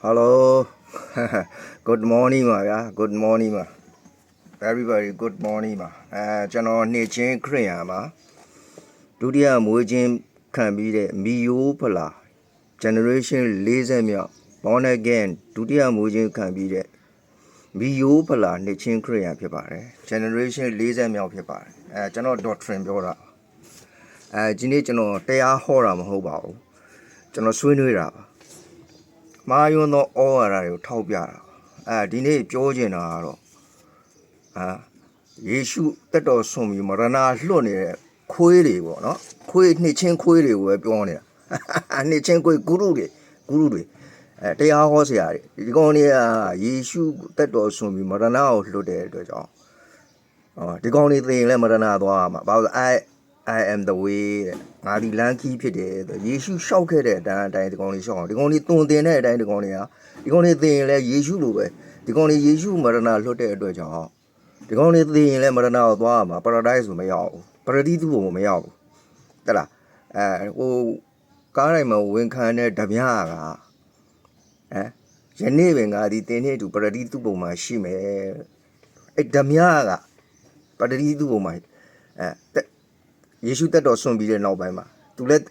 Hello Good morning ပါဗျာ Good morning ပါ Everybody good morning ပါအဲကျွန်တော်နေ့ချင်းခရစ်ယာန်ပါဒုတိယမွေးချင်းခံပြီးတဲ့မီယိုဖလာ generation 40မြောက် born again ဒုတိယမွေးချင်းခံပြီးတဲ့မီယိုဖလာနေ့ချင်းခရစ်ယာန်ဖြစ်ပါတယ် generation 40မြောက်ဖြစ်ပါတယ်အဲကျွန်တော် doctrine ပြောတာအဲဒီနေ့ကျွန်တော်တရားဟောတာမဟုတ်ပါဘူးကျွန်တော်ဆွေးနွေးတာပါ မာယွန်းသောဩဝါဒတွေကိုထောက်ပြတာအဲဒီနေ့ပြောချင်တာကတော့အာယေရှုတက်တော်ဆွန်ပြီးမရဏလွတ်နေတဲ့ခွေးတွေပေါ့နော်ခွေးနှစ်ချင်းခွေးတွေကိုပဲပြောနေတာနှစ်ချင်းခွေးဂုရုတွေဂုရုတွေအဲတရားဟောဆရာတွေဒီကောင်တွေကယေရှုတက်တော်ဆွန်ပြီးမရဏကိုလွတ်တဲ့အတွက်ကြောင့်ဟောဒီကောင်တွေသိရင်လည်းမရဏသွားမှာဘာလို့လဲ I I am the way တဲ့ငါဒီလမ်းခီးဖြစ်တယ်တဲ့ယေရှုလျှောက်ခဲ့တဲ့အတိုင်းအတိုင်းဒီကောင်လေးလျှောက်အောင်ဒီကောင်လေးတုံတင်တဲ့အတိုင်းဒီကောင်လေးဟာဒီကောင်လေးသိရင်လည်းယေရှုလိုပဲဒီကောင်လေးယေရှုမရဏလွတ်တဲ့အတွက်ကြောင့်ဒီကောင်လေးသိရင်လည်းမရဏကိုသွားမှာ paradise ကိုမရောက်ဘူးပရတိသူ့ဘုံကိုမရောက်ဘူးတက်လားအဲဟိုကားတိုင်းမှာဝင်ခံတဲ့ဓမြကအဲယနေ့ပင်ငါဒီတင်းနေတူပရတိသူ့ဘုံမှာရှိမယ်အဲ့ဓမြကပရတိသူ့ဘုံမှာအဲတက် ယေရှုတက်တော်ဆွန်ပြီးတဲ့နောက်ပိုင်းမှာသူလည်း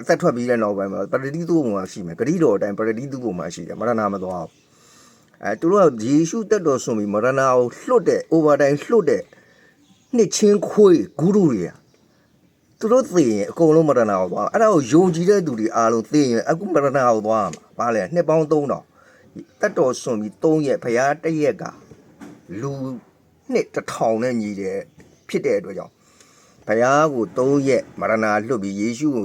အသက်ထွက်ပြီးတဲ့နောက်ပိုင်းမှာပရတိသူ့ဘုံမှာရှိမယ်ဂရိတော်အတိုင်းပရတိသူ့ဘုံမှာရှိတယ်မရဏမသွားဘူးအဲသူတို့ကယေရှုတက်တော်ဆွန်ပြီးမရဏကိုလွတ်တဲ့ over time လွတ်တဲ့နှစ်ချင်းခွေးဂုရုတွေကသူတို့သိရင်အကုန်လုံးမရဏကိုသွားအဲ့ဒါကိုယုံကြည်တဲ့သူတွေအားလုံးသိရင်အခုမရဏကိုသွားမှာဘာလဲနှစ်ပေါင်း3000တက်တော်ဆွန်ပြီး3ရက်ဖရားတစ်ရက်ကလူနှစ်တစ်ထောင်နဲ့ညီတယ်ဖြစ်တဲ့အတွက်ကြောင့် ဘုရားကို3ရက်မရဏလွတ်ပြီးယေရှုကို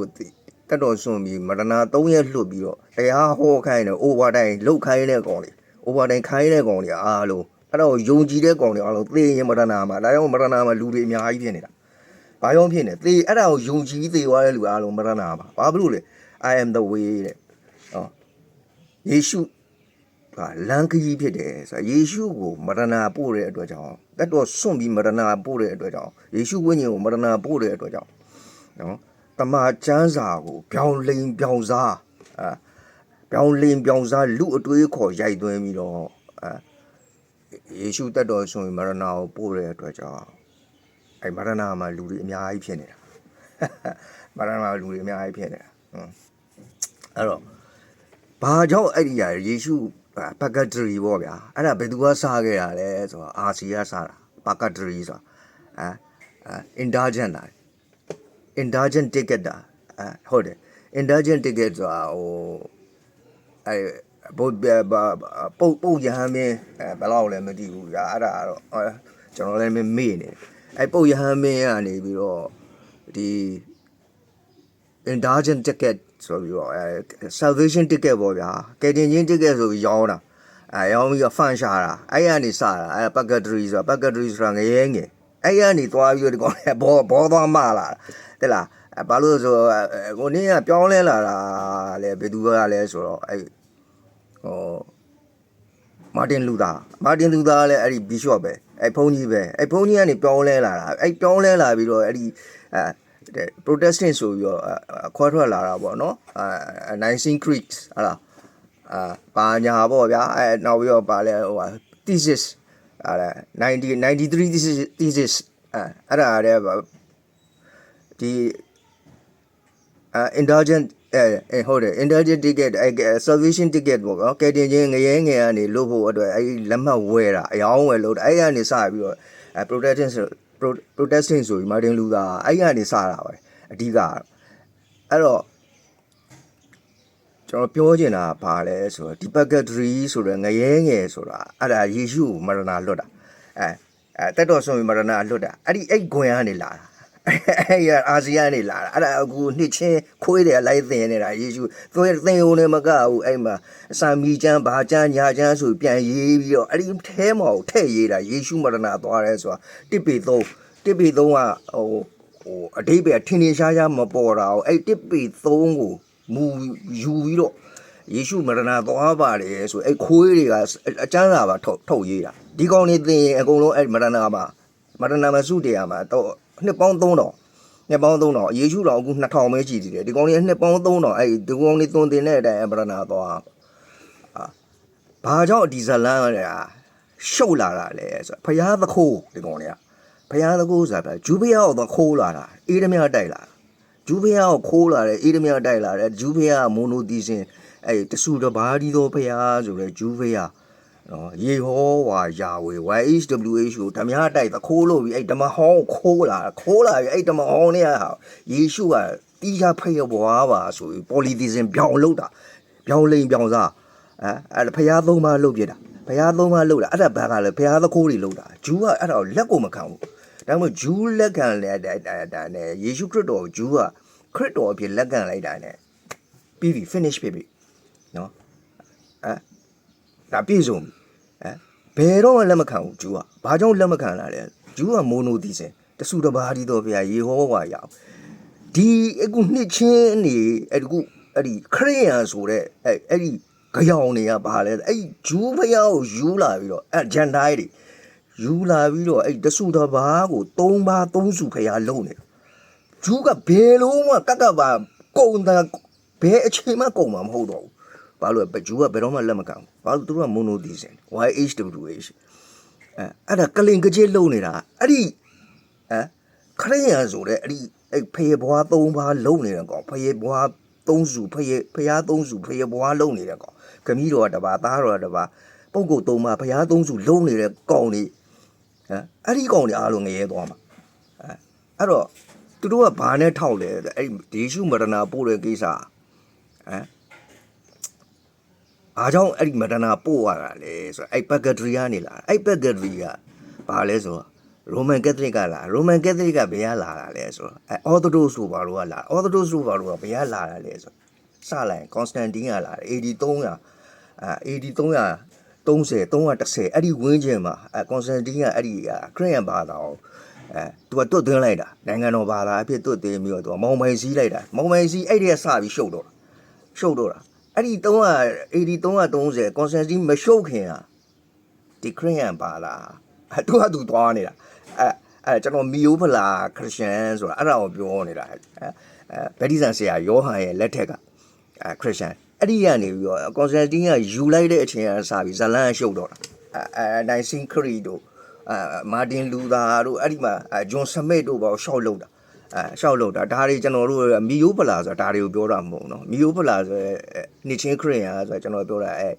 တတ်တော်ဆွန်ပြီးမရဏ3ရက်လွတ်ပြီးတော့တရားဟောခိုင်းတယ် over time လုတ်ခိုင်းတဲ့ကောင်တွေ over time ခိုင်းတဲ့ကောင်တွေအားလုံးအဲ့တော့ယုံကြည်တဲ့ကောင်တွေအားလုံးသေရင်မရဏမှာဒါကြောင့်မရဏမှာလူတွေအများကြီးဖြစ်နေတာဘာကြောင့်ဖြစ်နေသေအဲ့ဒါကိုယုံကြည်သေသွားတဲ့လူအားလုံးမရဏမှာဘာဖြစ်လို့လဲ I am the way တဲ့ဟောယေရှုကလမ်းခရီးဖြစ်တယ်ဆိုတော့ယေရှုကိုမရဏပို့တဲ့အတွက်ကြောင့် တတ်တော်ဆွန့်ပြီးမရဏပို့တဲ့အတွက်ကြောင့်ယေရှုဝိညာဉ်ကိုမရဏပို့တဲ့အတွက်ကြောင့်နော်တမန်ကျမ်းစာကိုပြောင်းလိန်ပြောင်းစားအာပြောင်းလိန်ပြောင်းစားလူအတွေးခေါ်ရိုက်သွင်းပြီးတော့အာယေရှုတတ်တော်ဆွန့်ပြီးမရဏကိုပို့တဲ့အတွက်ကြောင့်အဲမရဏမှာလူတွေအများကြီးဖြစ်နေတာမရဏမှာလူတွေအများကြီးဖြစ်နေတာဟွန်းအဲ့တော့ဘာကြောင့်အဲ့ဒီရယေရှု ပကတရီပေါ့ဗျာအဲ့ဒါဘယ်သူကစားခဲ့ရလဲဆိုတော့အာစီကစားတာပကတရီဆိုတာအဲအဲ indulgent လား indulgent ticket တာအဲဟုတ်တယ် indulgent ticket ဆိုတာဟိုအဲဘုတ်ပုတ်ပုတ်ရဟန်းမင်းအဲဘယ်လောက်လဲမသိဘူးဗျာအဲ့ဒါကတော့အဲကျွန်တော်လည်းမေ့နေအဲပုတ်ရဟန်းမင်းကနေပြီးတော့ဒီ indulgent ticket ဆိုပြီးတော့အဲ salvation ticket ပေါ့ဗျာကယ်တင်ချင်း ticket ဆိုပြီးရောင်းတာအဲရောင်းပြီးတော့ဖန်ရှာတာအဲ့ရနေစတာအဲ packetry ဆိုတာ packetry ဆိုတာငရဲငယ်အဲ့ရနေသွားပြီးတော့ဒီကောင်လေးဘောဘောသွားမလာတဲ့လားအဲဘာလို့လဲဆိုတော့ကိုနင်းကပြောင်းလဲလာတာလေဘယ်သူကလဲဆိုတော့အဲဟိုမာတင်လူသာမာတင်လူသာလည်းအဲ့ဒီ bishop ပဲအဲ့ဘုန်းကြီးပဲအဲ့ဘုန်းကြီးကနေပြောင်းလဲလာတာအဲ့ပြောင်းလဲလာပြီးတော့အဲ့ဒီအဲ protestant ဆိုပြီးတော့ခွဲထွက်လာတာပေါ့နော်အဲ19 creeks ဟာလားအာပါညာပေါ့ဗျာအဲနောက်ပြီးတော့ပါလဲဟိုဟာ thesis အဲ90 93 thesis thesis အဲအဲ့ဒါလည်းဒီ uh indulgent အဲဟုတ်တယ် indulgent ticket အဲ salvation ticket ပေါ့ကောကဲတင်ချင်းငရဲငယ်ကနေလို့ဖို့အတွက်အဲလက်မှတ်ဝယ်တာအယောင်းဝယ်လို့အဲကနေစပြီးတော့အဲ protestant protesting ဆိုပြီး Martin Luther အဲ့ကနေစတာပဲအဓိကအဲ့တော့ကျွန်တော်ပြောချင်တာကဘာလဲဆိုတော့ဒီ purgatory ဆိုတဲ့ငရဲငယ်ဆိုတာအဲ့ဒါယေရှုကိုမရဏလွတ်တာအဲအဲတက်တော်ဆုံးပြီးမရဏလွတ်တာအဲ့ဒီအဲ့ဂွင်ကနေလာတာ အဲ့ရအာဆီယံနေလာတာအဲ့ဒါအခုနှစ်ချင်းခွေးတယ်လိုက်သင်နေတာယေရှုသူသင်ုံနဲ့မကဘူးအဲ့မှာအစာမီချမ်းဘာချမ်းညာချမ်းဆိုပြန်ရေးပြီးတော့အဲ့ဒီထဲမှာကိုထည့်ရေးတာယေရှုမရဏသွားတယ်ဆိုတာတစ်ပေသုံးတစ်ပေသုံးကဟိုဟိုအတိပ္ပယ်ထင်ထင်ရှားရှားမပေါ်တာအောင်အဲ့တစ်ပေသုံးကိုမူယူပြီးတော့ယေရှုမရဏသွားပါတယ်ဆိုအဲ့ခွေးတွေကအကျမ်းစာပါထုတ်ထုတ်ရေးတာဒီကောင်နေသင်ရင်အကုန်လုံးအဲ့မရဏမှာမရဏမစုတရားမှာတော့ နှစ်ပေါင်း3000နှစ်ပေါင်း3000ယေရှုတော်အခု2000ပဲကြည်တည်တယ်ဒီကောင်လေးနှစ်ပေါင်း3000အဲ့ဒီကောင်လေးသွန်တင်တဲ့အတိုင်းအဗရဏသွားဘာကြောင့်ဒီဇလန်ကရှုပ်လာတာလဲဆိုတော့ဖယားသခိုးဒီကောင်တွေကဖယားသခိုးဆိုတာဂျူဖယားကိုသခိုးလာတာအေးဓမြတိုက်လာဂျူဖယားကိုခိုးလာတယ်အေးဓမြတိုက်လာတယ်ဂျူဖယားကမိုနိုတီစင်အဲ့တဆူတဘာဒီသောဖယားဆိုတဲ့ဂျူဖယား နော်ရေဟောဝါယာဝေ YHWH ကိုဓမြတိုက်သခိုးလို့ပြီးအဲ့ဓမ္မဟောင်းကိုခိုးလာခိုးလာပြီးအဲ့ဓမ္မဟောင်းเนี่ยဟာယေရှုကတီးခြားဖျက်ဘွားပါဆိုပြီး polytheism ပြောင်းလို့တာပြောင်းလိန်ပြောင်းစား အဲအဲ့ဒါဖရားသုံးပါးလုတ်ပြတာဖရားသုံးပါးလုတ်တာအဲ့ဒါဘာကလဲဖရားသခိုးတွေလုတ်တာဂျူးကအဲ့ဒါကိုလက်ကိုမခံဘူးဒါမှမဟုတ်ဂျူးလက်ခံလဲဒါဒါဒါနဲ့ယေရှုခရစ်တော်ကိုဂျူးကခရစ်တော်အဖြစ်လက်ခံလိုက်တာနဲ့ပြီးပြီ finish ဖြစ်ပြီနော်အဲ ဒါပြည့်စုံပြီအဲဘယ်တော့မှလက်မခံဘူးဂျူးကဘာကြောင့်လက်မခံလာလဲဂျူးကမိုနိုသီစင်တဆူတပါးဒီတော့ဗျာယေဟောဝါရအောင်ဒီအခုနှစ်ချင်းနေအဲ့ဒီခုအဲ့ဒီခရိယန်ဆိုတဲ့အဲ့အဲ့ဒီကြောင်တွေကဘာလဲအဲ့ဂျူးဖျားကိုယူလာပြီးတော့အဲ့ဂျန်တိုင်းတွေယူလာပြီးတော့အဲ့တဆူတဘာကို၃ပါး၃စုဖျားလုံးနေဂျူးကဘယ်လုံးမှကက်ကပါကုံတာဘယ်အချိန်မှကုံမှာမဟုတ်တော့ဘူးဘာလို့လဲဂျူးကဘယ်တော့မှလက်မခံဘူး ဘာလို့သူတို့ကမိုနိုဒီစင် YHWH အဲအဲ့ဒါကလင်ကကြေးလုံးနေတာအဲ့ဒီအဲခရိယန်ဆိုတဲ့အဲ့ဒီအဲ့ဖေဘွား၃ပါးလုံးနေတဲ့ကောင်ဖေဘွားသုံးစုဖယေဖျားသုံးစုဖယေဘွားလုံးနေတဲ့ကောင်ခမီးတော်ကတပါသားတော်ကတပါပုတ်ကုတ်သုံးပါဖျားသုံးစုလုံးနေတဲ့ကောင်တွေဟမ်အဲ့ဒီကောင်တွေအားလုံးငရဲသွားမှာအဲအဲ့တော့သူတို့ကဘာနဲ့ထောက်လဲအဲ့ဒီဒေရှုမရဏပို့တဲ့ကိစ္စဟ မ်အားကြောင့်အဲ့ဒီမရဏပို့ရတာလေဆိုတော့အဲ့ပက်ကထရီကနေလာအဲ့ပက်ကထရီကဘာလဲဆိုတော့ရိုမန်ကက်သလစ်ကလာရိုမန်ကက်သလစ်ကဘယ်ကလာတာလဲဆိုတော့အဲအော်သိုဒိုဆိုဘာလို့ကလာအော်သိုဒိုဆိုဘာလို့ကဘယ်ကလာတာလဲဆိုတော့စလိုက်ကွန်စတန်တင်းကလာတယ် AD 300အဲ AD 300 30 310အဲ့ဒီဝင်းကျင်မှာအဲကွန်စတန်တင်းကအဲ့ဒီခရစ်ယာန်ဘာသာကိုအဲသူကတွတ်သွင်းလိုက်တာနိုင်ငံတော်ဘာသာအဖြစ်တွတ်သွင်းပြီးတော့သူကမောင်မိုင်စည်းလိုက်တာမောင်မိုင်စည်းအဲ့ဒီကစပြီးရှုပ်တော့ရှုပ်တော့တာ အဲ့ဒီ300 AD 330ကွန်စတန်တင်းမရှုပ်ခင်อ่ะဒီခရစ်ယာန်ဘာသာအဲသူကသူသွားနေတာအဲအဲကျွန်တော်မီယိုဖလာခရစ်ယာန်ဆိုတာအဲ့ဒါကိုပြောနေတာအဲအဲဗက်ဒီဆန်ဆရာယောဟန်ရဲ့လက်ထက်ကအဲခရစ်ယာန်အဲ့ဒီကနေပြီးတော့ကွန်စတန်တင်းကယူလိုက်တဲ့အချိန်ကစပြီးဇလန်ရှုပ်တော့တာအဲအဲနိုင်စင်ခရီတို့အဲမာတင်လူသာတို့အဲ့ဒီမှာဂျွန်စမစ်တို့ပေါ့ရှောက်လို့တာ အဲရှောက်လို့တာဒါတွေကျွန်တော်တို့မီယိုဖလာဆိုတာဒါတွေကိုပြောတာမဟုတ်နော်မီယိုဖလာဆိုနေချင်းခရိယန်ဆိုတာကျွန်တော်ပြောတာအဲ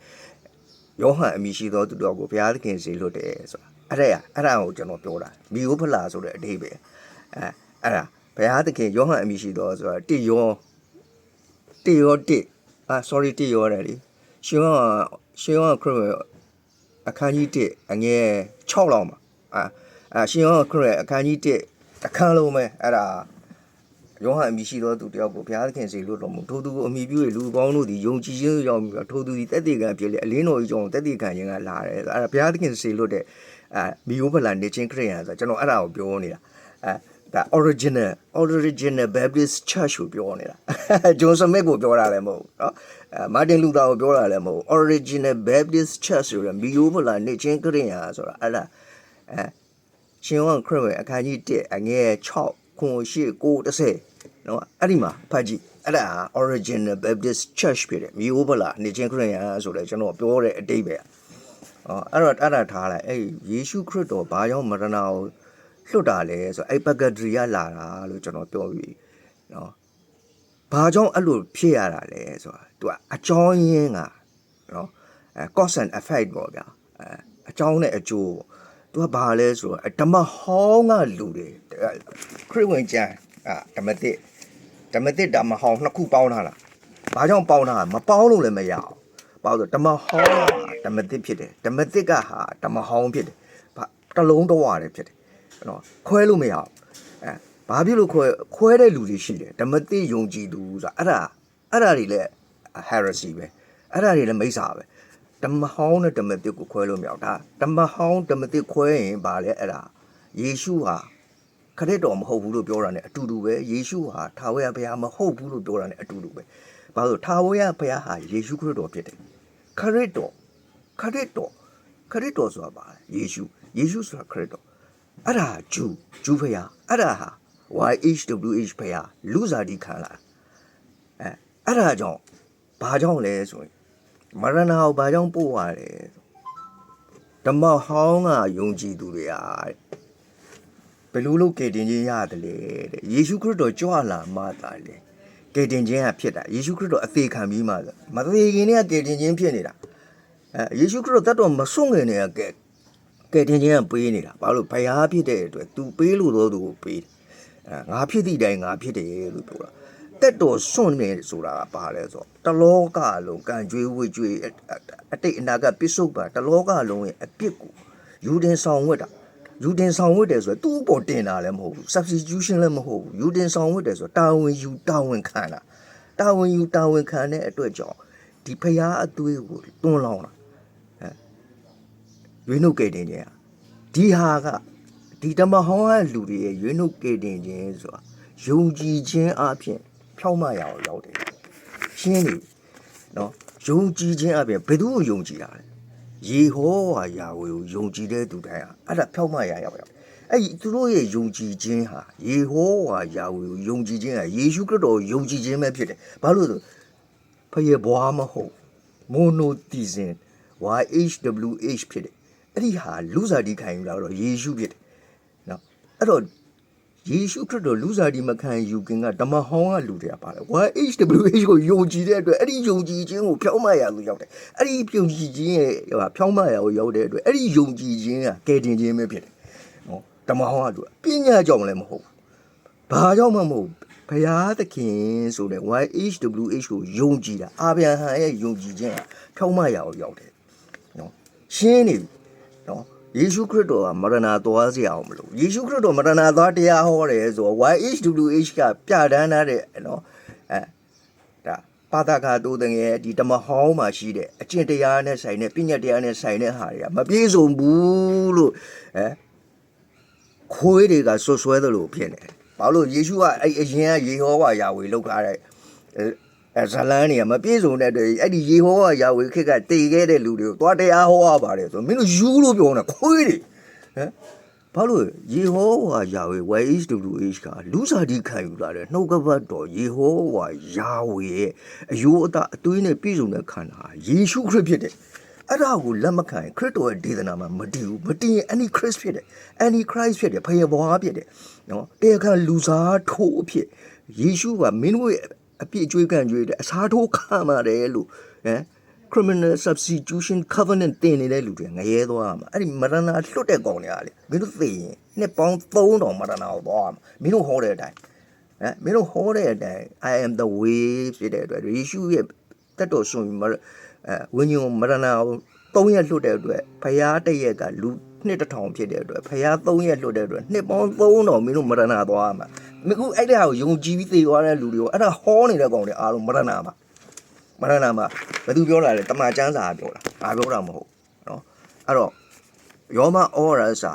ယောဟန်အမည်ရှိသောသူတော်ကိုဘုရားသခင်စေလွတ်တယ်ဆိုတာအဲ့ဒါအဲ့ဒါကိုကျွန်တော်ပြောတာမီယိုဖလာဆိုတဲ့အဓိပ္ပာယ်အဲအဲ့ဒါဘုရားသခင်ယောဟန်အမည်ရှိသောဆိုတာတိယောတိယောတိအာ sorry တိယောတယ်လေရှင်ယောရှင်ယောခရစ်အခန်းကြီး1အငယ်6လောက်မှာအာရှင်ယောခရစ်အခန်းကြီး1 အခန်းလုံးပဲအဲ့ဒါယောဟန်အမည်ရှိသောသူတယောက်ကိုဘုရားသခင်စီလွတ်တော်မူထိုသူကိုအမိပြု၍လူပေါင်းတို့သည်ယုံကြည်ခြင်းကြောင့်ပြီးတော့ထိုသူသည်တက်တည်ကံဖြစ်လေအလင်းတော်ကြီးကြောင့်တက်တည်ကံခြင်းကလာတယ်အဲ့ဒါဘုရားသခင်စီလွတ်တဲ့အဲမီယိုဖလာနေချင်းခရစ်ယာန်ဆိုကျွန်တော်အဲ့ဒါကိုပြောနေတာအဲဒါ original original baptist church ကိုပြောနေတာဂျွန်စမစ်ကိုပြောတာလည်းမဟုတ်ဘူးเนาะအဲမာတင်လူသာကိုပြောတာလည်းမဟုတ်ဘူး original baptist church ဆိုရယ်မီယိုဖလာနေချင်းခရစ်ယာန်ဆိုတာအဲ့ဒါအဲ ရှင်ယောဟန်ခရစ်ဝင်အခန်းကြီး1အငယ်6ခွန်8 9နော်အဲ့ဒီမှာဖတ်ကြည့်အဲ့ဒါ original baptist church ဖြစ်တယ်မြို့ဘလာနေချင်းခရစ်ယာန်ဆိုလဲကျွန်တော်ပြောတဲ့အတိတ်ပဲအော်အဲ့တော့အဲ့ဒါထားလိုက်အဲ့ယေရှုခရစ်တော်ဘာကြောင့်မရဏကိုလွတ်တာလဲဆိုအဲ့ပဂဒရီယာလာတာလို့ကျွန်တော်ပြောပြီးနော်ဘာကြောင့်အဲ့လိုဖြစ်ရတာလဲဆိုတာသူကအကြောင်းရင်းကနော်အဲ cause and effect ပေါ့ဗျာအဲအကြောင်းနဲ့အကျိုးပေါ့ သူကဘာလဲဆိုတော့ဓမ္မဟောင်းကလူတွေခရစ်ဝင်ကျမ်းအာဓမ္မတိဓမ္မတိဓမ္မဟောင်းနှစ်ခုပေါင်းထားတာဘာကြောင့်ပေါင်းထားတာမပေါင်းလို့လည်းမရအောင်ဘာလို့ဓမ္မဟောင်းကဓမ္မတိဖြစ်တယ်ဓမ္မတိကဟာဓမ္မဟောင်းဖြစ်တယ်ဘာတစ်လုံးတော့ရတယ်ဖြစ်တယ်နော်ခွဲလို့မရအောင်အဲဘာဖြစ်လို့ခွဲခွဲတဲ့လူတွေရှိတယ်ဓမ္မတိယုံကြည်သူဆိုတာအဲ့ဒါအဲ့ဒါတွေလည်း heresy ပဲအဲ့ဒါတွေလည်းမိစ္ဆာပဲ ဓမ္မဟောင်းနဲ့ဓမ္မတိကိုခွဲလို့မရအောင်ဒါဓမ္မဟောင်းဓမ္မတိခွဲရင်ဘာလဲအဲ့ဒါယေရှုဟာခရစ်တော်မဟုတ်ဘူးလို့ပြောတာ ਨੇ အတူတူပဲယေရှုဟာထာဝရဘုရားမဟုတ်ဘူးလို့ပြောတာ ਨੇ အတူတူပဲဘာလို့ထာဝရဘုရားဟာယေရှုခရစ်တော်ဖြစ်တယ်ခရစ်တော်ခရစ်တော်ခရစ်တော်ဆိုတာပါယေရှုယေရှုဆိုတာခရစ်တော်အဲ့ဒါဂျူဂျူဖယားအဲ့ဒါဟာ YHWH ဖယားလူစားဒီခံလာအဲအဲ့ဒါကြောင့်ဘာကြောင့်လဲဆိုရင် မရဏကိုဘာကြောင့်ပို့ရတယ်ဓမ္မဟောင်းကယုံကြည်သူတွေအားဘယ်လိုလုပ်ကယ်တင်ခြင်းရတယ်လေတဲ့ယေရှုခရစ်တော်ကြွလာမှသာလေကယ်တင်ခြင်းကဖြစ်တာယေရှုခရစ်တော်အသေးခံပြီးမှဆိုမသေးခင်နဲ့ကယ်တင်ခြင်းဖြစ်နေတာအဲယေရှုခရစ်တော်တတ်တော်မစွန့်ငင်နေကကယ်ကယ်တင်ခြင်းကပေးနေတာဘာလို့ဘုရားဖြစ်တဲ့အတွက် तू ပေးလို့တော့သူကိုပေးတယ်အဲငါဖြစ်သည့်တိုင်ငါဖြစ်တယ်လို့ပြောတာ တက်တော်စွန့်နေဆိုတာကဘာလဲဆိုတော့တလောကလုံးကံကြွေးဝှေ့ကြွေးအအတိတ်အနာကပစ္စုပန်တလောကလုံးရဲ့အပြစ်ကိုယူတင်ဆောင်ဝတ်တာယူတင်ဆောင်ဝတ်တယ်ဆိုတော့သူ့ပေါ်တင်တာလည်းမဟုတ်ဘူး substitution လည်းမဟုတ်ဘူးယူတင်ဆောင်ဝတ်တယ်ဆိုတော့တာဝန်ယူတာဝန်ခံတာတာဝန်ယူတာဝန်ခံတဲ့အတွက်ကြောင့်ဒီဖျားအသွေးကိုတွန်းလောင်းတာအဲရွေးနှုတ်ကြတဲ့နေရာဒီဟာကဒီတမဟောင်းကလူတွေရဲ့ရွေးနှုတ်ကြတဲ့ခြင်းဆိုတာယုံကြည်ခြင်းအပြင် ဖြောင်းမရအောင်ရောက်တယ်ရှင်းနေနော်ယုံကြည်ခြင်းအပြင်ဘယ်သူကိုယုံကြည်တာလဲယေဟောဝါယာဝေကိုယုံကြည်တဲ့သူတိုင်းဟာအဲ့ဒါဖြောင်းမရရောက်ရောက်အဲ့ဒီသူတို့ရဲ့ယုံကြည်ခြင်းဟာယေဟောဝါယာဝေကိုယုံကြည်ခြင်းဟာယေရှုခရစ်တော်ကိုယုံကြည်ခြင်းပဲဖြစ်တယ်ဘာလို့လဲဆိုဖယေဘွားမဟုတ်မိုနိုတီဇင် YHWH ဖြစ်တယ်အဲ့ဒီဟာလူစားဒီခံယူလာတော့ယေရှုဖြစ်တယ်နော်အဲ့တော့ ယေရှုခရစ်တော်လူစားဒီမခံယူခင်ကဓမ္မဟောင်းကလူတွေကပါလေ YHWH ကိုယုံကြည်တဲ့အတွက်အဲ့ဒီယုံကြည်ခြင်းကိုဖြောင်းမရလို့ရောက်တယ်အဲ့ဒီယုံကြည်ခြင်းရဲ့ဟိုဖြောင်းမရကိုရောက်တဲ့အတွက်အဲ့ဒီယုံကြည်ခြင်းကကယ်တင်ခြင်းပဲဖြစ်တယ်နော်ဓမ္မဟောင်းကလူကပညာကြောင့်လည်းမဟုတ်ဘူးဘာကြောင့်မှမဟုတ်ဘုရားသခင်ဆိုတဲ့ YHWH ကိုယုံကြည်တာအာဗြဟံရဲ့ယုံကြည်ခြင်းကဖြောင်းမရကိုရောက်တယ်နော်ရှင်းနေပြီနော် ယေရှုခရစ်တော်ကမရဏသွားစရာအောင်မလို့ယေရှုခရစ်တော်မရဏသွားတရားဟောတယ်ဆိုတော့ YHWH ကပြဋ္ဌာန်းထားတဲ့နော်အဲဒါပါတာကတိုးတဲ့ငယ်ဒီတမဟောင်းမှာရှိတဲ့အကျင့်တရားနဲ့ဆိုင်တဲ့ပညာတရားနဲ့ဆိုင်တဲ့ဟာတွေကမပြည့်စုံဘူးလို့အဲခွေးတွေကဆွဆွဲသလိုဖြစ်နေတယ်ဘာလို့ယေရှုကအဲ့အရင်ကယေဟောဝါယာဝေလောက်ထားတဲ့ အဲအဲဇလန်းတွေကမပြည့်စုံတဲ့အတွက်အဲ့ဒီယေဟောဝါယာဝေခက်ကတည်ခဲ့တဲ့လူတွေကိုသွားတရားဟောရပါတယ်ဆိုတော့မင်းတို့ယူလို့ပြောနေတာခွေးတွေဟမ်ဘာလို့ယေဟောဝါယာဝေ YHWH ကလူစားဒီခံယူလာတဲ့နှုတ်ကပတ်တော်ယေဟောဝါယာဝေရဲ့အယိုးအသားအသွေးနဲ့ပြည့်စုံတဲ့ခန္ဓာဟာယေရှုခရစ်ဖြစ်တယ်အဲ့ဒါကိုလက်မခံရင်ခရစ်တော်ရဲ့ဒေသနာမှာမတည်ဘူးမတည်ရင် any Christ ဖြစ်တယ် any Christ ဖြစ်တယ်ဖယေဘွားဖြစ်တယ်နော်တရားခံလူစားထိုးအဖြစ်ယေရှုကမင်းတို့ရဲ့ အပြစ်အကျွေးကံကြွေးတဲ့အစားထိုးခံရတယ်လို့ဟမ် criminal substitution covenant တင်နေတဲ့လူတွေငရဲသွားမှာအဲ့ဒီမရဏလွတ်တဲ့ကောင်တွေကလေမင်းတို့သိရင်နှစ်ပေါင်း3000မရဏကိုသွားမှာမင်းတို့ဟောတဲ့အတိုင်းဟမ်မင်းတို့ဟောတဲ့အတိုင်း I am the way ဖြစ်တဲ့အတွက်ယေရှုရဲ့တတ်တော်ဆုံးမအဲဝိညာဉ်မရဏကို3ရက်လွတ်တဲ့အတွက်ဖျားတစ်ရက်ကလူနှစ်တစ်ထောင်ဖြစ်တဲ့အတွက်ဖျား3ရက်လွတ်တဲ့အတွက်နှစ်ပေါင်း3000မင်းတို့မရဏသွားမှာမ ခုအဲ့တဲ့ဟာကိုယုံကြည်ပြီးသေသွားတဲ့လူတွေကိုအဲ့ဒါဟောနေတဲ့ကောင်တွေအားလုံးမရဏပါမရဏပါဘယ်သူပြောတာလဲတမန်ကျမ်းစာပြောတာငါပြောတာမဟုတ်နော်အဲ့တော့ယောမဩရစာ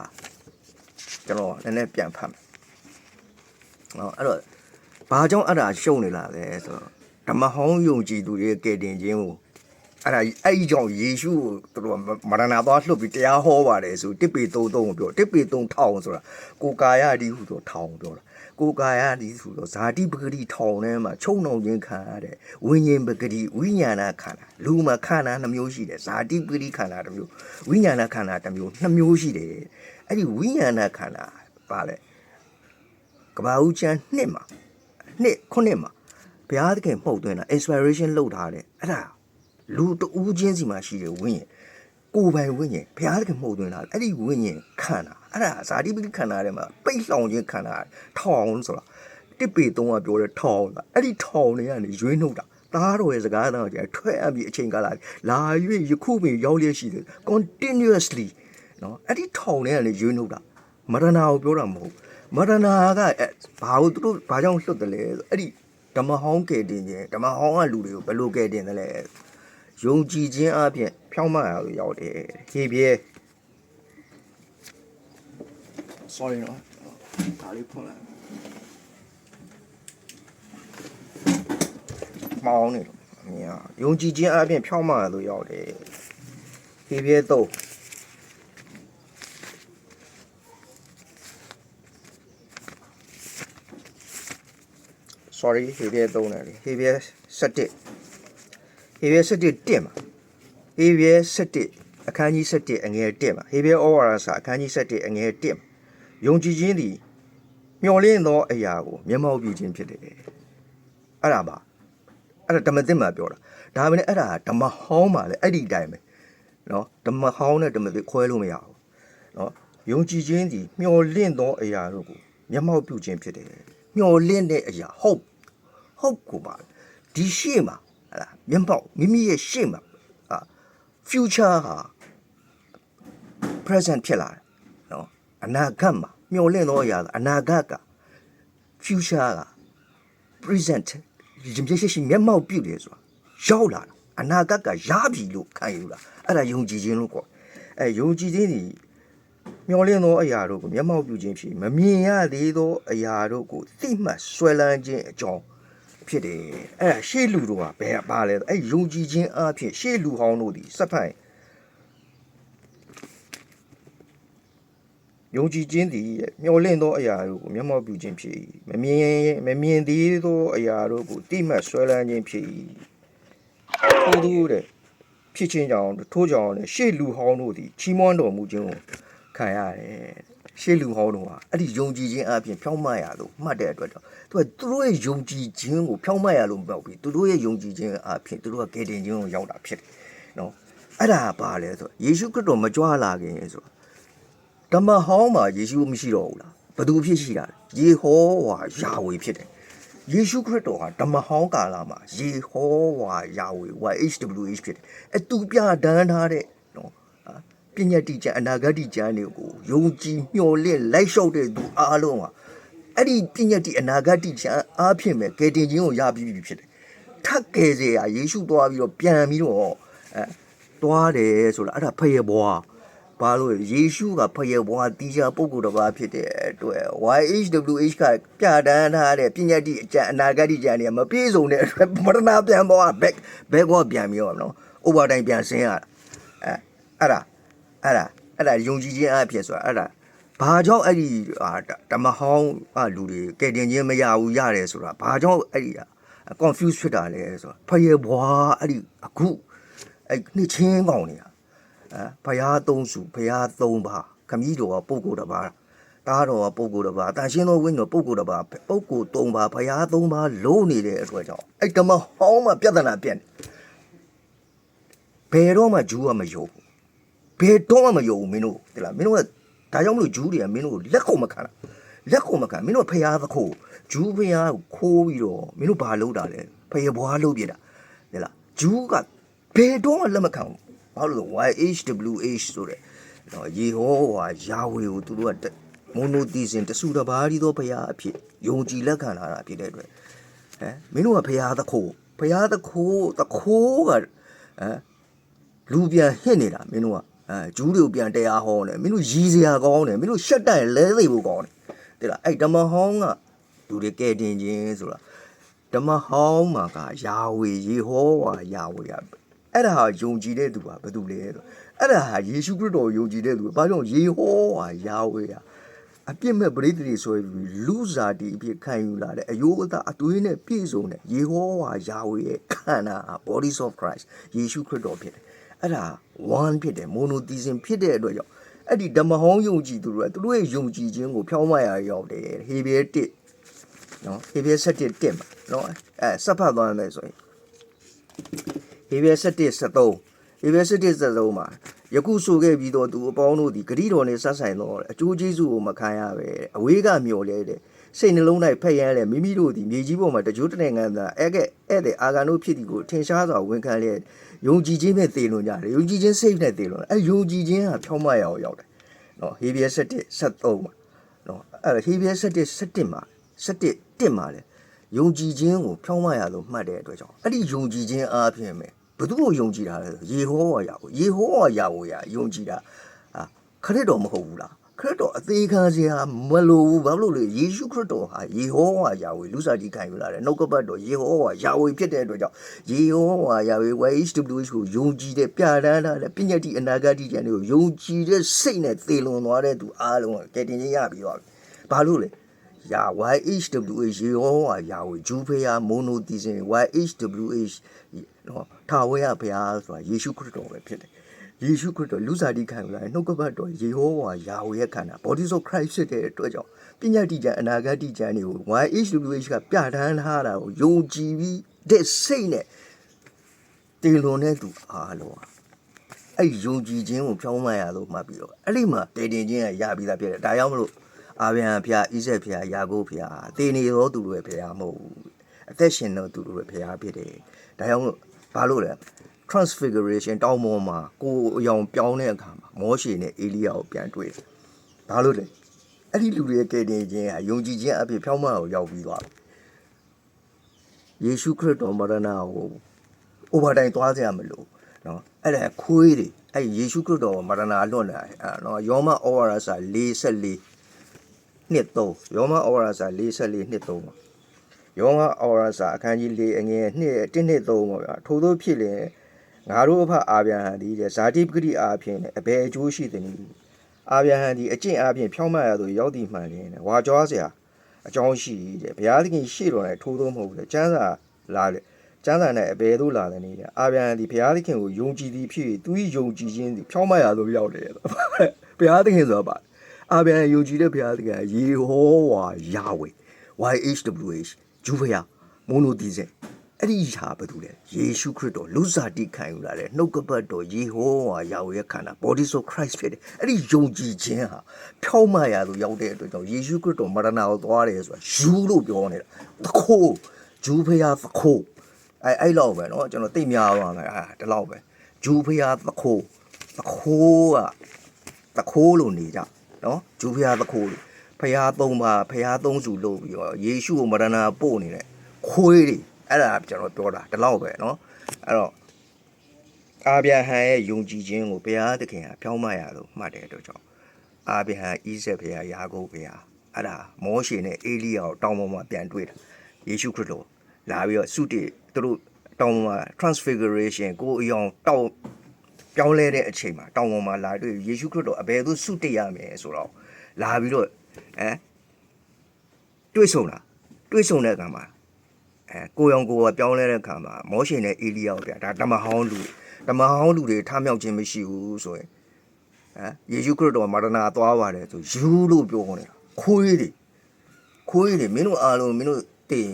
ကျွန်တော်နည်းနည်းပြန်ဖတ်မယ်နော်အဲ့တော့ဘာကြောင့်အဲ့ဒါရှုံနေလာလဲဆိုတော့ဓမ္မဟောင်းယုံကြည်သူရဲ့ကဲတင်ခြင်းကို အဲ့ဒါအဲ့ဒီကြောင့်ယေရှုကိုသူတို့မရဏသွားလှုပ်ပြီးတရားဟောပါတယ်ဆိုတစ်ပေ33ကိုပြောတစ်ပေ3ထောင်ဆိုတာကိုကာယဒီဟုဆိုထောင်ပြောတာကိုကာယဒီဆိုတော့ဇာတိပဂတိထောင်ထဲမှာချုံနှောင်ခြင်းခံရတဲ့ဝိညာဉ်ပဂတိဝိညာဏခန္ဓာလူမှာခန္ဓာနှမျိုးရှိတယ်ဇာတိပဂတိခန္ဓာတစ်မျိုးဝိညာဏခန္ဓာတစ်မျိုးနှမျိုးရှိတယ်အဲ့ဒီဝိညာဏခန္ဓာပါလေကဘာဦးချမ်းနှစ်မှာနှစ်ခုနှစ်မှာဘုရားသခင်မှုတ်သွင်းတာ inspiration လုပ်ထားတယ်အဲ့ဒါ လူတဦးချင်းစီမှာရှိတဲ့ဝိညာဉ်ကိုယ်ပိုင်ဝိညာဉ်ဘုရားသခင်မှုတ်သွင်းတာအဲ့ဒီဝိညာဉ်ခန္ဓာအဲ့ဒါဇာတိပတိခန္ဓာထဲမှာပိတ်လောင်ခြင်းခန္ဓာထောင်ဆိုတာတစ်ပေသုံးကပြောတဲ့ထောင်တာအဲ့ဒီထောင်တွေကနေရွေးနှုတ်တာသားတော်ရဲ့စကားတော်ကြီးထွက်အပ်ပြီးအချိန်ကာလလာ၍ယခုပင်ရောက်လျက်ရှိတယ် continuously နော်အဲ့ဒီထောင်တွေကနေရွေးနှုတ်တာမရဏကိုပြောတာမဟုတ်မရဏကအဲ့ဘာလို့သူတို့ဘာကြောင့်လွတ်တယ်လဲဆိုအဲ့ဒီဓမ္မဟောင်းကယ်တင်ခြင်းဓမ္မဟောင်းကလူတွေကိုဘယ်လိုကယ်တင်တယ်လဲ ယုံကြည်ခြင်းအပြင်ဖြောင်းမရလို့ရောက်တယ်ဟေပြဲ sorry နော်ဒါလေးဖွင့်လိုက်မောင်းနေတော့အမြင်ယုံကြည်ခြင်းအပြင်ဖြောင်းမရလို့ရောက်တယ်ဟေပြဲတော့ sorry ဟေပြဲသုံးတယ်လေဟေပြဲ17 ဟေပြဲ17တက်မှာဟေဘဲ7အခန်းကြီး7အငယ်1မှာဟေဘဲဩဝါဒစာအခန်းကြီး7အငယ်1မှာယုံကြည်ခြင်းသည်မျှော်လင့်သောအရာကိုမျက်မှောက်ပြုခြင်းဖြစ်တယ်အဲ့ဒါပါအဲ့ဒါဓမ္မသစ်မှာပြောတာဒါပေမဲ့အဲ့ဒါဓမ္မဟောင်းမှာလည်းအဲ့ဒီအတိုင်းပဲနော်ဓမ္မဟောင်းနဲ့ဓမ္မသစ်ခွဲလို့မရဘူးနော်ယုံကြည်ခြင်းသည်မျှော်လင့်သောအရာတို့ကိုမျက်မှောက်ပြုခြင်းဖြစ်တယ်မျှော်လင့်တဲ့အရာဟုတ်ဟုတ်ကိုပါဒီရှေ့မှာ ဟလာမျက်မှောက်မိမိရဲ့ရှေ့မှာအာ future ဟာ present ဖြစ်လာတယ်နော်အနာဂတ်မှာမျှော်လင့်သောအရာကအနာဂတ်က future က present ဒီမျက်ရှိရှိမျက်မှောက်ပြုတယ်ဆိုတာရောက်လာတာအနာဂတ်ကရပြီလို့ခံယူလာအဲ့ဒါယုံကြည်ခြင်းလို့ခေါ်အဲယုံကြည်ခြင်းဒီမျောလင်းသောအရာတို့ကိုမျက်မှောက်ပြုခြင်းဖြစ်မမြင်ရသေးသောအရာတို့ကိုသိမှတ်ဆွဲလန်းခြင်းအကြောင်း ဖြစ်တယ်အဲ့ဒါရှေ့လူတို့ကဘယ်ပါလဲအဲ့ယုံကြည်ခြင်းအဖြစ်ရှေ့လူဟောင်းတို့ဒီစက်ဖိုင်ယုံကြည်ခြင်းသည်မျောလင့်သောအရာတို့ကိုမျက်မှောက်ပြုခြင်းဖြစ်၏မမြင်မမြင်သေးသောအရာတို့ကိုတိမှတ်ဆွဲလန်းခြင်းဖြစ်၏ထို့သောတဲ့ဖြစ်ခြင်းကြောင့်ထို့ကြောင့်လည်းရှေ့လူဟောင်းတို့သည်ချီးမွမ်းတော်မူခြင်းကိုခံရတယ် ရှေ့လူဟောင်းတို့ဟာအဲ့ဒီယုံကြည်ခြင်းအပြင်ဖြောင်းမရလို့မှတ်တဲ့အတွက်ကြောင့်သူကသူတို့ရဲ့ယုံကြည်ခြင်းကိုဖြောင်းမရလို့မဟုတ်ဘူးသူတို့ရဲ့ယုံကြည်ခြင်းအပြင်သူတို့ကကယ်တင်ခြင်းကိုရောက်တာဖြစ်တယ်နော်အဲ့ဒါကဘာလဲဆိုတော့ယေရှုခရစ်တော်မကြွလာခင်ဆိုတော့ဓမ္မဟောင်းမှာယေရှုမရှိတော့ဘူးလားဘသူဖြစ်ရှိတာလဲယေဟောဝါယာဝေဖြစ်တယ်ယေရှုခရစ်တော်ဟာဓမ္မဟောင်းကာလမှာယေဟောဝါယာဝေ YHWH ဖြစ်တယ်အတူပြဒန်းထားတဲ့နော်အာ ပညာတိကျမ်းအနာဂတ်တိကျမ်းတွေကိုယုံကြည်မျှော်လင့်လိုက်လျှောက်တဲ့သူအားလုံးဟာအဲ့ဒီပညာတိအနာဂတ်တိကျမ်းအားဖြင့်ပဲကယ်တင်ခြင်းကိုရပြီးပြီဖြစ်တယ်ထပ်ကယ်စေရယေရှုသွားပြီးတော့ပြန်ပြီးတော့အဲသွားတယ်ဆိုတာအဲ့ဒါဖယေဘွားဘာလို့လဲယေရှုကဖယေဘွားတီးခြားပုဂ္ဂိုလ်တစ်ပါးဖြစ်တဲ့အတွက် YHWH ကပြဋ္ဌာန်းထားတဲ့ပညာတိအကျင့်အနာဂတ်တိကျမ်းတွေကမပြည့်စုံတဲ့အတွက်မရဏပြန်ပေါ်က back back ကပြန်ပြီးတော့နော် over time ပြန်ဆင်းရတာအဲအဲ့ဒါ အဲ့ဒါအဲ့ဒါယုံကြည်ခြင်းအဖြစ်ဆိုတာအဲ့ဒါဘာကြောင့်အဲ့ဒီဟာဓမ္မဟောင်းအလူတွေကဲတင်ခြင်းမရဘူးရတယ်ဆိုတာဘာကြောင့်အဲ့ဒီ confuse ဖြစ်တာလဲဆိုတာဖယေဘွားအဲ့ဒီအခုအဲ့နှစ်ချင်းကောင်နေတာအဲဘုရားသုံးစုဘုရားသုံးပါခမည်းတော်ကပုဂ္ဂိုလ်တစ်ပါးတားတော်ကပုဂ္ဂိုလ်တစ်ပါးတန်ရှင်းသောဝိညာဉ်တော်ပုဂ္ဂိုလ်တစ်ပါးပုဂ္ဂိုလ်သုံးပါဘုရားသုံးပါလုံးနေတဲ့အတွက်ကြောင့်အဲ့ဓမ္မဟောင်းမှာပြဿနာပြက်နေဘယ်တော့မှဂျူးကမယုံဘူး ဘယ်တော့မှမယုံဘူးမင်းတို့တိလားမင်းတို့ကဒါကြောင့်မလို့ဂျူးတွေကမင်းတို့ကိုလက်ခုံမခံတာလက်ခုံမခံမင်းတို့ကဖျားသခိုးဂျူးဖျားကိုခိုးပြီးတော့မင်းတို့ဘာလုပ်တာလဲဖျားဘွားလုပ်ပြတာတိလားဂျူးကဘယ်တော့မှလက်မခံဘူးဘာလို့လဲ YHWH ဆိုတဲ့နော်ယေဟောဝါယာဝေကိုသူတို့ကမိုနိုသီဇင်တဆူတဘာဒီတော့ဘုရားအဖြစ်ယုံကြည်လက်ခံလာတာဖြစ်တဲ့အတွက်ဟမ်မင်းတို့ကဘုရားသခိုးဘုရားသခိုးသခိုးကဟမ်လူပြန်ဟစ်နေတာမင်းတို့က အဲဂျူးတွေကိုပြန်တရားဟောနေမင်းတို့ရီစရာကောင်းတယ်မင်းတို့ရှက်တိုင်လဲသိဖို့ကောင်းတယ်တဲ့လားအဲ့ဓမ္မဟောင်းကလူတွေကဲတင်ခြင်းဆိုတာဓမ္မဟောင်းမှာကယာဝေယေဟောဝါယာဝေကအဲ့ဒါဟာယုံကြည်တဲ့သူကဘာတူလဲဆိုအဲ့ဒါဟာယေရှုခရစ်တော်ကိုယုံကြည်တဲ့သူကဘာကြောင့်ယေဟောဟာယာဝေဟာအပြစ်မဲ့ပရိသေတွေဆိုပြီးလူစားတီအပြစ်ခံယူလာတဲ့အယိုးအသားအသွေးနဲ့ပြည့်စုံတဲ့ယေဟောဟာယာ wei ရဲ့ခန္ဓာဟာ body of Christ ယေရှုခရစ်တော်ဖြစ်တယ် အဲ့ဒါ one ဖြစ်တယ် monotheism ဖြစ်တဲ့အတွက်ကြောင့်အဲ့ဒီဓမ္မဟောင်းယုံကြည်သူတွေကသူတို့ရဲ့ယုံကြည်ခြင်းကိုဖြောင်းမရရောက်တယ်ဟေဘဲ1နော်ဟေဘဲ7 1မှာနော်အဲစပ်ဖတ်သွားမယ်ဆိုရင်ဟေဘဲ7 73ဟေဘဲ7 73မှာယခုဆိုခဲ့ပြီးတော့သူအပေါင်းတို့ဒီဂရိတော်နဲ့ဆက်ဆိုင်တော့အကျိုးကျေးဇူးကိုမခံရပဲအဝေးကမျော်လဲတဲ့ စိတ်နှလုံး၌ဖက်ရန်လဲမိမိတို့ဒီမြေကြီးပေါ်မှာတကြိုးတနေငံသာအဲ့ကဲ့အဲ့တဲ့အာဂန်တို့ဖြစ်ဒီကိုထင်ရှားစွာဝန်ခံလဲယုံကြည်ခြင်းနဲ့သေလွန်ကြတယ်ယုံကြည်ခြင်းစိတ်နဲ့သေလွန်အဲ့ယုံကြည်ခြင်းဟာဖြောင်းမရအောင်ရောက်တယ်နော်ဟေဘဲ7 73မှာနော်အဲ့ဟေဘဲ7 7မှာ7 1မှာလဲယုံကြည်ခြင်းကိုဖြောင်းမရလို့မှတ်တဲ့အတွက်ကြောင့်အဲ့ဒီယုံကြည်ခြင်းအားဖြင့်ပဲဘယ်သူ့ကိုယုံကြည်တာလဲယေဟောဝါယာကိုယေဟောဝါယာကိုယာယုံကြည်တာအာခရစ်တော်မဟုတ်ဘူးလား ခရစ်တော်အသေးခံစရာမလိုဘူးဘာလို့လဲယေရှုခရစ်တော်ဟာယေဟောဝါယာဝေလူစားကြီးခံယူလာတယ်နှုတ်ကပတ်တော်ယေဟောဝါယာဝေဖြစ်တဲ့အတွက်ကြောင့်ယေဟောဝါယာဝေ YHWH ကိုယုံကြည်တဲ့ပြဋ္ဌာန်းထားတဲ့ပညာတိအနာဂတ်တိကျမ်းတွေကိုယုံကြည်တဲ့စိတ်နဲ့သေလွန်သွားတဲ့သူအားလုံးကကယ်တင်ခြင်းရပြီးသွားပြီဘာလို့လဲယာ YHWH ယေဟောဝါယာဝေဂျူဖေယာမိုနိုသီဇင် YHWH နော် ထာဝရဘုရားဆိုတာယေရှုခရစ်တော်ပဲဖြစ်တယ်ယေရှုခရစ်တော်လူစားတိခံလာနှုတ်ကပတ်တော်ယေဟောဝါယာဝေရဲ့ခန္ဓာ body of Christ ဖြစ်တဲ့အတွက်ကြောင့်ပညာတိကျမ်းအနာဂတ်တိကျမ်းတွေကို YHWH ကပြဋ္ဌာန်းထားတာကိုယုံကြည်ပြီးတဲ့စိတ်နဲ့တင်လွန်တဲ့သူအားလုံးဟာအဲ့ယုံကြည်ခြင်းကိုဖြောင်းမှရလို့မှတ်ပြီးတော့အဲ့ဒီမှာတည်တင်ခြင်းကရပြီးသားဖြစ်တယ်ဒါကြောင့်မလို့အာဗြဟံဖျားဣဇက်ဖျားယာကုပ်ဖျားတည်နေသောသူတွေဖျားမဟုတ်ဘူးအသက်ရှင်သောသူတွေဖျားဖြစ်တယ်ဒါကြောင့်မလို့ ဘာလို့လဲ transfiguration တောင်းပေါ်မှာကိုယ်အယောင်ပြောင်းတဲ့အခါမှာမောရှေနဲ့အေလိယကိုပြန်တွေ့တယ်ဘာလို့လဲအဲ့ဒီလူတွေရဲ့ကယ်တင်ခြင်းဟာယုံကြည်ခြင်းအဖြစ်ဖြောင်းမှကိုရောက်ပြီးသွားပြီယေရှုခရစ်တော်မရဏကို overtime သွားကြရမလို့နော်အဲ့ဒါခွေးတွေအဲ့ယေရှုခရစ်တော်မရဏလွတ်လာတယ်အဲ့နော်ယောမဩဝါဒစာ44နှစ်3ယောမဩဝါဒစာ44နှစ်3ပါ ယောမဩဝါဒစာအခန်းကြီး4အငယ်2 1နှစ်3ပါဗျာထို့သောဖြစ်လင်ငါတို့အဖအာဗျာဟံသည်တဲ့ဇာတိပဂတိအားဖြင့်အဘယ်အကျိုးရှိသနည်းအာဗျာဟံသည်အကျင့်အားဖြင့်ဖြောင်းမရသို့ရောက်သည်မှန်လျင်တဲ့ဝါကြွားစရာအကြောင်းရှိတဲ့ဘုရားသခင်ရှေ့တော်၌ထိုးသောမဟုတ်ဘူးတဲ့ကျမ်းစာလာတဲ့ကျမ်းစာနဲ့အဘယ်သို့လာတယ်နည်းအာဗျံဒီဘုရားသခင်ကိုယုံကြည်သည်ဖြစ်၍သူ၏ယုံကြည်ခြင်းသည်ဖြောင်းမရလို့ရောက်တယ်ဘုရားသခင်ဆိုတာပါအာဗျံယုံကြည်တဲ့ဘုရားသခင်ကယေဟောဝါယာဝေ YHWH ဂျူဖယာမိုနိုတီဇင်အဲ့ဒီဟာဘာတူလဲယေရှုခရစ်တော်လူစားတိခံယူလာတဲ့နှုတ်ကပတ်တော်ယေဟောဝါယာဝေရဲ့ခန္ဓာ body of Christ ဖြစ်တယ်အဲ့ဒီယုံကြည်ခြင်းဟာဖြောင်းမရလို့ရောက်တဲ့အတွက်ကြောင့်ယေရှုခရစ်တော်မရဏကိုသွားတယ်ဆိုတာယူလို့ပြောနေတာတခိုးဂျူဖယာသခိုး အဲအဲ့လောက်ပဲเนาะကျွန်တော်သိများပါမယ်အဲဒီလောက်ပဲဂျူဖျားသခိုးသခိုးကသခိုးလို့နေကြเนาะဂျူဖျားသခိုးလို့ ဖျားသုံးပါဖျားသုံးစုလို့ပြီးတော့ယေရှုကိုမရဏပို့နေတဲ့ခွေးတွေအဲ့ဒါကျွန်တော်ပြောတာဒီလောက်ပဲเนาะအဲ့တော့အာဗျာဟံရဲ့ယုံကြည်ခြင်းကိုဘုရားသခင်ကဖြောင်းမရလို့မှတ်တဲ့အတွက်ကြောင့်အာဗျာဟံဣဇက်ဘုရားယာကုပ်ဘုရားအဲ့ဒါမောရှေနဲ့အေလိယာကိုတောင်းပေါ်မှာပြန်တွေ့တာယေရှုခရစ်တော် လာပြီးတော့စုတည်သူတို့တောင်းပေါ်မှာ transfiguration ကိုအယောင်တောင်းပြောင်းလဲတဲ့အချိန်မှာတောင်းပေါ်မှာလာတွေ့ယေရှုခရစ်တော်အဘယ်သို့စုတည်ရမယ်ဆိုတော့လာပြီးတော့ အဲတွေ့ဆုံတာတွေ့ဆုံတဲ့အခါမှာအဲကိုရောင်ကိုကပြောင်းလဲတဲ့အခါမှာမောရှင်နဲ့အေလိယာကိုပြဒါတမဟောင်းလူတမဟောင်းလူတွေထမြောက်ခြင်းမရှိဘူးဆိုရင်အဲယေရှုခရစ်တော်မာရနာသွားပါတယ်ဆိုယူလို့ပြောနေတာခွေးတွေခွေးတွေမင်းတို့အားလုံးမင်းတို့တည်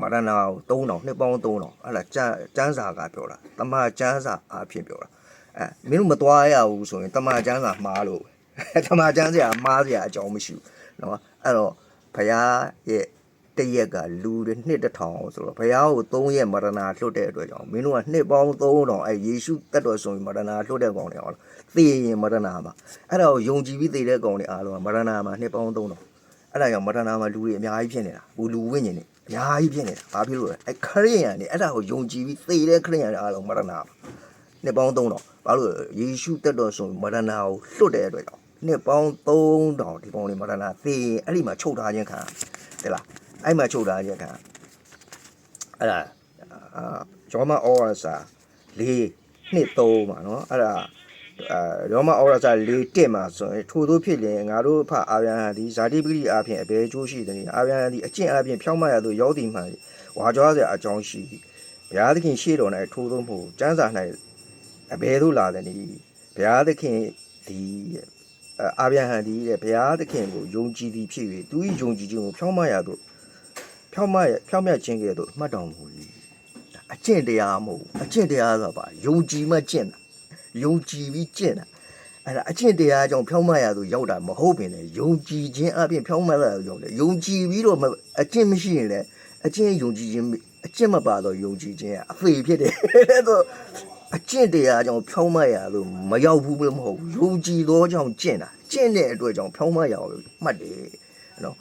မာရနာကို3000နှစ်ပေါင်း3000အဲ့ဒါကျမ်းကျမ်းစာကပြောတာတမန်ကျမ်းစာအားဖြင့်ပြောတာအဲမင်းတို့မသွားရဘူးဆိုရင်တမန်ကျမ်းစာမှားလို့ပဲ တမန်ကျမ်းစာမှားစရာအကြောင်းမရှိဘူးနော်အဲ့တော့ဘုရားရဲ့တရက်ကလူတွေနှစ်တစ်ထောင်ဆိုတော့ဘုရားကို3ရက်မရဏလွတ်တဲ့အတွက်ကြောင့်မင်းတို့ကနှစ်ပေါင်း3000အဲယေရှုတတ်တော်ဆိုရင်မရဏလွတ်တဲ့ကောင်တွေအောင်သေရင်မရဏမှာအဲ့ဒါကိုယုံကြည်ပြီးသေတဲ့ကောင်တွေအားလုံးကမရဏမှာနှစ်ပေါင်း3000အဲ့ဒါကြောင့်မရဏမှာလူတွေအများကြီးဖြစ်နေတာဘူလူဝိညာဉ်တွေအများကြီးဖြစ်နေတာဘာဖြစ်လို့လဲအဲခရိယန်တွေအဲ့ဒါကိုယုံကြည်ပြီးသေတဲ့ခရိယန်တွေအားလုံးမရဏမှာနှစ်ပေါင်း3000ဘာလို့လဲယေရှုတတ်တော်ဆိုရင်မရဏကိုလွတ်တဲ့အတွက်ကြောင့် နှစ်ပေါင်း3000ဒီကောင်တွေမရဏသေရင်အဲ့ဒီမှာချုပ်ထားခြင်းခံတယ်လားအဲ့မှာချုပ်ထားခြင်းခံအဲ့ဒါအာဂျောမအော်ရစာ၄နှစ်3ပါနော်အဲ့ဒါအာရောမဩရစာ၄တက်မှာဆိုရင်ထို့သောဖြစ်လျင်ငါတို့အဖအာဗျာဟံသည်ဇာတိပဂိအားဖြင့်အဘယ်ကျိုးရှိသနည်းအာဗျာဟံသည်အကျင့်အားဖြင့်ဖြောင်းမရသို့ရောက်သည်မှန်ဝါကြွားစရာအကြောင်းရှိသည်ဘုရားသခင်ရှေ့တော်၌ထိုးသောမဟုတ်ကျမ်းစာ၌အဘယ်သို့လာသနည်းဘုရားသခင်သည် အာဗျာဟံသည်တဲ့ဘုရားသခင်ကိုယုံကြည်သည်ဖြစ်၍သူ၏ယုံကြည်ခြင်းကိုဖြောင်းမရသို့ဖြောင်းမရဖြောင်းမြတ်ခြင်းကဲ့သို့မှတ်တော်မူ၏အကျင့်တရားမဟုတ်အကျင့်တရားဆိုတာပါယုံကြည်မှကျင့်တာယုံကြည်ပြီးကျင့်တာအဲ့ဒါအကျင့်တရားကြောင့်ဖြောင်းမရသူရောက်တာမဟုတ်ပင်လေယုံကြည်ခြင်းအပြင်ဖြောင်းမရသူရောက်တယ်ယုံကြည်ပြီးတော့အကျင့်မရှိရင်လည်းအကျင့်ယုံကြည်ခြင်းအကျင့်မပါတော့ယုံကြည်ခြင်းကအဖေဖြစ်တယ်အဲ့တော့ အကျင့်တရားကြောင့်ဖြောင်းမရလို့မရောက်ဘူးလို့မဟုတ်ဘူးယုံကြည်သောကြောင့်ကျင့်တာကျင့်တဲ့အတွက်ကြောင့်ဖြောင်းမရအောင်မှတ်တယ်နော်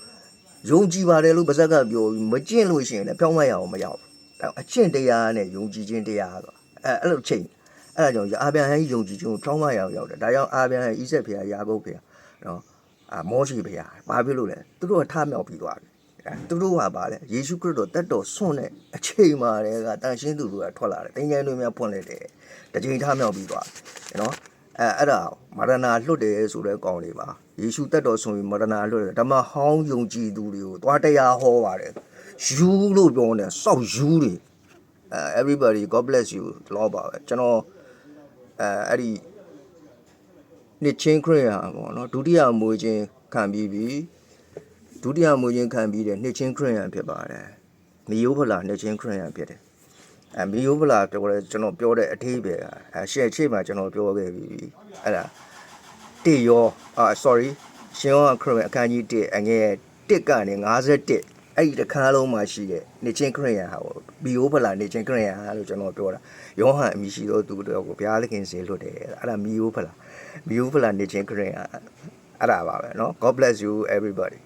ယုံကြည်ပါတယ်လို့ပါဇက်ကပြောပြီးမကျင့်လို့ရှိရင်လည်းဖြောင်းမရအောင်မရောက်ဘူးအကျင့်တရားနဲ့ယုံကြည်ခြင်းတရားဆိုအဲအဲ့လိုချိန်အဲ့ဒါကြောင့်အာဗျံဟန်ယုံကြည်ခြင်းကိုထောင်းမရအောင်ရောက်တယ်ဒါကြောင့်အာဗျံဟန်ဣဆက်ဖေယာယာကုပ်ဖေယာနော်အာမောရှိဖေယာဘာဖြစ်လို့လဲသူတို့ကထမြောက်ပြီးသွားပြီအဲ သူတို့ကပါလဲယေရှုခရစ်တော်တက်တော်ဆွန့်တဲ့အချိန်မှာတည်းကတန်ရှင်းသူတွေကထွက်လာတယ်တင်းကျိုင်းတွေများဖွင့်လိုက်တယ်တစ်ချိန်ထမြောက်ပြီးသွားတယ်နော်အဲအဲ့ဒါမာရနာလွတ်တယ်ဆိုတဲ့ကောင်းလေးပါယေရှုတက်တော်ဆွန့်ပြီးမာရနာလွတ်တယ်ဓမ္မဟောင်းယုံကြည်သူတွေကိုသွားတရားဟောပါတယ်ယူလို့ပြောနေစောက်ယူတွေအဲ everybody god bless you ဒီလောက်ပါပဲကျွန်တော်အဲအဲ့ဒီနှစ်ချင်းခရစ်ယာန်ပေါ့နော်ဒုတိယမွေးချင်းခံပြီးပြီ ဒုတိယမွေးချင်းခံပြီးတဲ့နှစ်ချင်းခရစ်ယာန်ဖြစ်ပါတယ်မီယိုဖလာနှစ်ချင်းခရစ်ယာန်ဖြစ်တယ်အဲမီယိုဖလာပြောရဲကျွန်တော်ပြောတဲ့အထီးပဲအဲရှေ့ချေမှာကျွန်တော်ပြောခဲ့ပြီအဲ့ဒါတေရောအာ sorry ရှင်ရောခရစ်ယာန်အခန်းကြီး1အငယ်1ကနေ51အဲ့ဒီတစ်ခါလုံးမှာရှိတဲ့နေချင်းခရစ်ယာန်ဟာပေါ့ဘီယိုဖလာနေချင်းခရစ်ယာန်ဟာလို့ကျွန်တော်ပြောတာယောဟန်အမည်ရှိသောသူတော်ကိုဘုရားသခင်စေလွတ်တယ်အဲ့ဒါမီယိုဖလာမီယိုဖလာနေချင်းခရစ်ယာန်အဲ့ဒါပါပဲเนาะ God bless you everybody